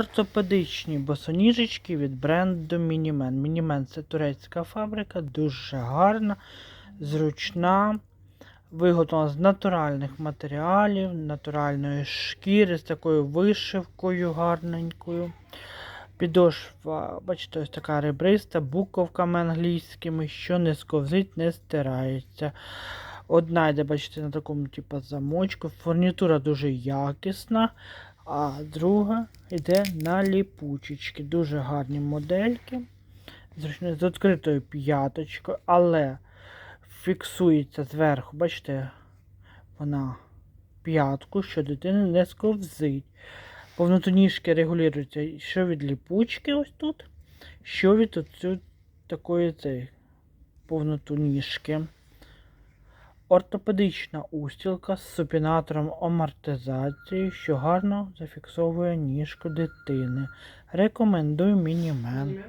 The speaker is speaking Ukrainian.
Ортопедичні босоніжечки від бренду Мінімен. Мінімен це турецька фабрика, дуже гарна, зручна, виготовлена з натуральних матеріалів, натуральної шкіри, з такою вишивкою гарненькою. Підошва, бачите, ось така ребриста, буковками англійськими, що не сковзить, не стирається. Одна йде, бачите, на такому типу замочку. Фурнітура дуже якісна, а друга йде на ліпучечки. Дуже гарні модельки. Зручно, з відкритою п'яточкою, але фіксується зверху, бачите, вона п'ятку, що дитина не сковзить. Повноту ніжки регулюється що від ліпучки ось тут, що від оцю такої цей, повноту ніжки. Ортопедична устілка з супінатором амортизації, що гарно зафіксовує ніжку дитини. Рекомендую мінімен.